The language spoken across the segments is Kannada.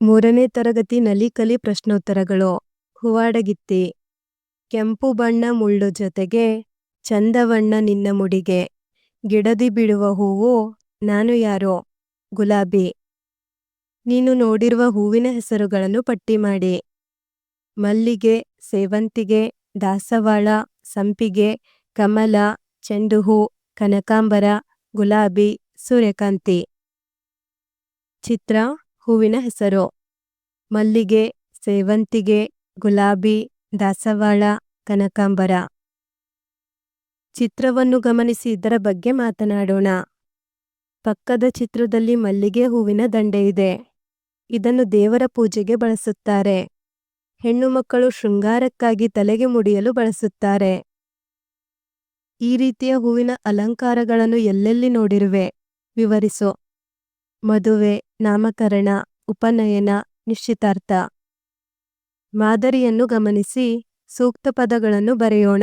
ಮೂರನೇ ತರಗತಿ ನಲಿಕಲಿ ಪ್ರಶ್ನೋತ್ತರಗಳು. ಹೂವಾಡಗಿತ್ತಿ. ಕೆಂಪು ಬಣ್ಣ ಮುಳ್ಳು ಜೊತೆಗೆ ಚಂದವಣ್ಣ ನಿನ್ನ ಮುಡಿಗೆ. ಗಿಡದಿ ಬಿಡುವ ಹೂವು ನಾನು ಯಾರೋ? ಗುಲಾಬಿ. ನೀನು ನೋಡಿರುವ ಹೂವಿನ ಹೆಸರುಗಳನ್ನು ಪಟ್ಟಿ ಮಾಡಿ. ಮಲ್ಲಿಗೆ, ಸೇವಂತಿಗೆ, ದಾಸವಾಳ, ಸಂಪಿಗೆ, ಕಮಲ ಚೆಂಡು ಹೂ ಕನಕಾಂಬರ, ಗುಲಾಬಿ, ಸೂರ್ಯಕಾಂತಿ. ಚಿತ್ರ ಹೂವಿನ ಹೆಸರು. ಮಲ್ಲಿಗೆ, ಸೇವಂತಿಗೆ, ಗುಲಾಬಿ, ದಾಸವಾಳ, ಕನಕಾಂಬರ. ಚಿತ್ರವನ್ನು ಗಮನಿಸಿ ಇದರ ಬಗ್ಗೆ ಮಾತನಾಡೋಣ. ಪಕ್ಕದ ಚಿತ್ರದಲ್ಲಿ ಮಲ್ಲಿಗೆ ಹೂವಿನ ದಂಡೆ ಇದೆ. ಇದನ್ನು ದೇವರ ಪೂಜೆಗೆ ಬಳಸುತ್ತಾರೆ. ಹೆಣ್ಣು ಮಕ್ಕಳು ಶೃಂಗಾರಕ್ಕಾಗಿ ತಲೆಗೆ ಮುಡಿಯಲು ಬಳಸುತ್ತಾರೆ. ಈ ರೀತಿಯ ಹೂವಿನ ಅಲಂಕಾರಗಳನ್ನು ಎಲ್ಲೆಲ್ಲಿ ನೋಡಿರುವೆ? ವಿವರಿಸು. ಮದುವೆ, ನಾಮಕರಣ, ಉಪನಯನ, ನಿಶ್ಚಿತಾರ್ಥ. ಮಾದರಿಯನ್ನು ಗಮನಿಸಿ, ಸೂಕ್ತ ಪದಗಳನ್ನು ಬರೆಯೋಣ.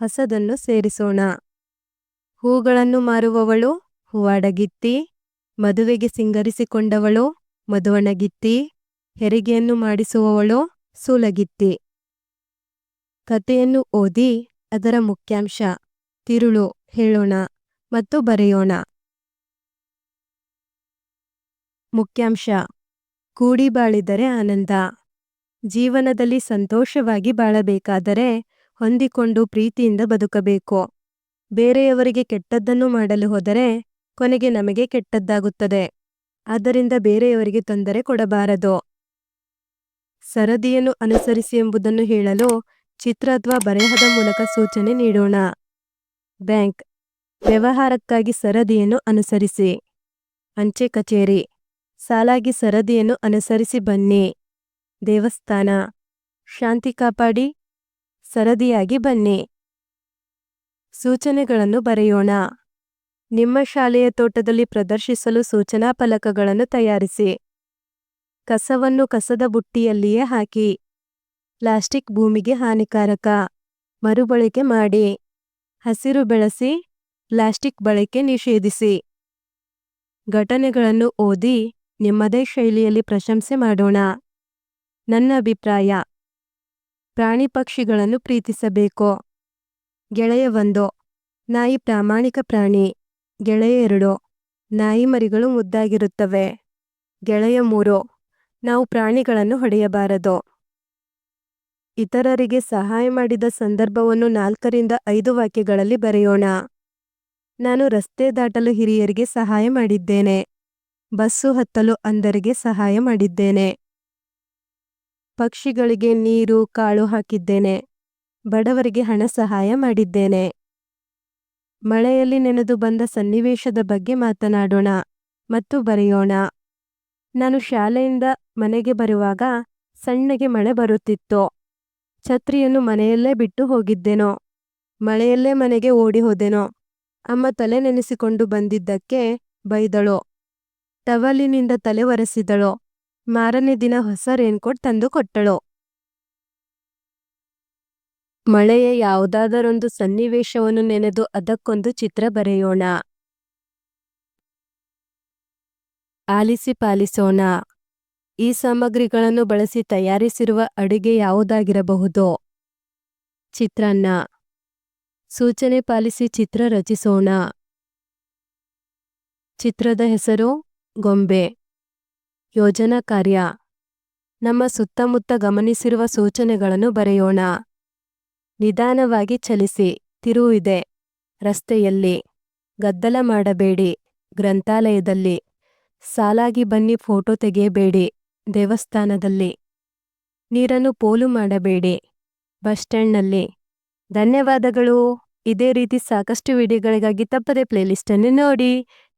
ಹೊಸದನ್ನು ಸೇರಿಸೋಣ. ಹೂಗಳನ್ನು ಮಾರುವವಳು, ಹೂವಾಡಗಿತ್ತಿ. ಮದುವೆಗೆ ಸಿಂಗರಿಸಿಕೊಂಡವಳು, ಮದುವಣಗಿತ್ತಿ. ಹೆರಿಗೆಯನ್ನು ಮಾಡಿಸುವವಳು, ಸೂಲಗಿತ್ತಿ. ಕಥೆಯನ್ನು ಓದಿ, ಅದರ ಮುಖ್ಯಾಂಶ. ತಿರುಳು, ಹೇಳೋಣ, ಮತ್ತು ಬರೆಯೋಣ. ಮುಖ್ಯಾಂಶ. ಕೂಡಿ ಬಾಳಿದರೆ ಆನಂದ. ಜೀವನದಲ್ಲಿ ಸಂತೋಷವಾಗಿ ಬಾಳಬೇಕಾದರೆ ಹೊಂದಿಕೊಂಡು ಪ್ರೀತಿಯಿಂದ ಬದುಕಬೇಕು. ಬೇರೆಯವರಿಗೆ ಕೆಟ್ಟದ್ದನ್ನು ಮಾಡಲು ಹೋದರೆ ಕೊನೆಗೆ ನಮಗೆ ಕೆಟ್ಟದ್ದಾಗುತ್ತದೆ. ಆದ್ದರಿಂದ ಬೇರೆಯವರಿಗೆ ತೊಂದರೆ ಕೊಡಬಾರದು. ಸರದಿಯನ್ನು ಅನುಸರಿಸಿ ಎಂಬುದನ್ನು ಹೇಳಲು ಚಿತ್ರ ಅಥವಾ ಬರೆಹದ ಮೂಲಕ ಸೂಚನೆ ನೀಡೋಣ. ಬ್ಯಾಂಕ್. ವ್ಯವಹಾರಕ್ಕಾಗಿ ಸರದಿಯನ್ನು ಅನುಸರಿಸಿ. ಅಂಚೆ ಕಚೇರಿ. ಸಾಲಾಗಿ ಸರದಿಯನ್ನು ಅನುಸರಿಸಿ ಬನ್ನಿ. ದೇವಸ್ಥಾನ. ಶಾಂತಿ ಕಾಪಾಡಿ. ಸರದಿಯಾಗಿ ಬನ್ನಿ. ಸೂಚನೆಗಳನ್ನು ಬರೆಯೋಣ. ನಿಮ್ಮ ಶಾಲೆಯ ತೋಟದಲ್ಲಿ ಪ್ರದರ್ಶಿಸಲು ಸೂಚನಾ ಫಲಕಗಳನ್ನು ತಯಾರಿಸಿ. ಕಸವನ್ನು ಕಸದ ಬುಟ್ಟಿಯಲ್ಲಿಯೇ ಹಾಕಿ. ಪ್ಲಾಸ್ಟಿಕ್ ಭೂಮಿಗೆ ಹಾನಿಕಾರಕ. ಮರುಬಳಕೆ ಮಾಡಿ. ಹಸಿರು ಬೆಳೆಸಿ. ಪ್ಲಾಸ್ಟಿಕ್ ಬಳಕೆ ನಿಷೇಧಿಸಿ. ಘಟನೆಗಳನ್ನು ಓದಿ. ನಿಮ್ಮದೇ ಶೈಲಿಯಲ್ಲಿ ಪ್ರಶಂಸೆ ಮಾಡೋಣ. ನನ್ನ ಅಭಿಪ್ರಾಯ, ಪ್ರಾಣಿ ಪಕ್ಷಿಗಳನ್ನು ಪ್ರೀತಿಸಬೇಕು. ಗೆಳೆಯ ಒಂದು, ನಾಯಿ ಪ್ರಾಮಾಣಿಕ ಪ್ರಾಣಿ. ಗೆಳೆಯ ಎರಡು, ನಾಯಿ ಮರಿಗಳು ಮುದ್ದಾಗಿರುತ್ತವೆ. ಗೆಳೆಯ ಮೂರು, ನಾವು ಪ್ರಾಣಿಗಳನ್ನು ಹೊಡೆಯಬಾರದು. ಇತರರಿಗೆ ಸಹಾಯ ಮಾಡಿದ ಸಂದರ್ಭವನ್ನು ನಾಲ್ಕರಿಂದ ಐದು ವಾಕ್ಯಗಳಲ್ಲಿ ಬರೆಯೋಣ. ನಾನು ರಸ್ತೆ ದಾಟಲು ಹಿರಿಯರಿಗೆ ಸಹಾಯ ಮಾಡಿದ್ದೇನೆ. ಬಸ್ಸು ಹತ್ತಲು ಅಂದರಿಗೆ ಸಹಾಯ ಮಾಡಿದ್ದೇನೆ. ಪಕ್ಷಿಗಳಿಗೆ ನೀರು, ಕಾಳು ಹಾಕಿದ್ದೇನೆ. ಬಡವರಿಗೆ ಹಣ ಸಹಾಯ ಮಾಡಿದ್ದೇನೆ. ಮಳೆಯಲ್ಲಿ ನೆನೆದು ಬಂದ ಸನ್ನಿವೇಶದ ಬಗ್ಗೆ ಮಾತನಾಡೋಣ ಮತ್ತು ಬರೆಯೋಣ. ನಾನು ಶಾಲೆಯಿಂದ ಮನೆಗೆ ಬರುವಾಗ ಸಣ್ಣಗೆ ಮಳೆ ಬರುತ್ತಿತ್ತು. ಛತ್ರಿಯನ್ನು ಮನೆಯಲ್ಲೇ ಬಿಟ್ಟು ಹೋಗಿದ್ದೆನೋ. ಮಳೆಯಲ್ಲೇ ಮನೆಗೆ ಓಡಿ ಹೋದೆನೋ. ಅಮ್ಮ ತಲೆ ನೆನೆಸಿಕೊಂಡು ಬಂದಿದ್ದಕ್ಕೆ ಬೈದಳು. ಟವಲಿನಿಂದ ತಲೆ ಒರೆಸಿದಳು ಮಾರನೇ ದಿನ ಹೊಸ ರೇನ್ಕೋಟ್ ತಂದು ಕೊಟ್ಟಳು. ಮಳೆಯ ಯಾವುದಾದರೊಂದು ಸನ್ನಿವೇಶವನ್ನು ನೆನೆದು ಅದಕ್ಕೊಂದು ಚಿತ್ರ ಬರೆಯೋಣ. ಆಲಿಸಿ ಪಾಲಿಸೋಣ. ಈ ಸಾಮಗ್ರಿಗಳನ್ನು ಬಳಸಿ ತಯಾರಿಸಿರುವ ಅಡುಗೆ ಯಾವುದಾಗಿರಬಹುದು? ಚಿತ್ರಾನ್ನ. ಸೂಚನೆ ಪಾಲಿಸಿ ಚಿತ್ರ ರಚಿಸೋಣ. ಚಿತ್ರದ ಹೆಸರು ಗೊಂಬೆ. ಯೋಜನಾ ಕಾರ್ಯ. ನಮ್ಮ ಸುತ್ತಮುತ್ತ ಗಮನಿಸಿರುವ ಸೂಚನೆಗಳನ್ನು ಬರೆಯೋಣ. ನಿಧಾನವಾಗಿ ಚಲಿಸಿ. ತಿರುವಿದೆ ರಸ್ತೆಯಲ್ಲಿ. ಗದ್ದಲ ಮಾಡಬೇಡಿ. ಗ್ರಂಥಾಲಯದಲ್ಲಿ. ಸಾಲಾಗಿ ಬನ್ನಿ. ಫೋಟೋ ತೆಗೆಯಬೇಡಿ. ದೇವಸ್ಥಾನದಲ್ಲಿ. ನೀರನ್ನು ಪೋಲು ಮಾಡಬೇಡಿ. ಬಸ್ ಸ್ಟ್ಯಾಂಡ್ನಲ್ಲಿ. ಧನ್ಯವಾದಗಳು. ಇದೇ ರೀತಿ ಸಾಕಷ್ಟು ವಿಡಿಯೋಗಳಿಗಾಗಿ ತಪ್ಪದೆ ಪ್ಲೇಲಿಸ್ಟನ್ನು ನೋಡಿ.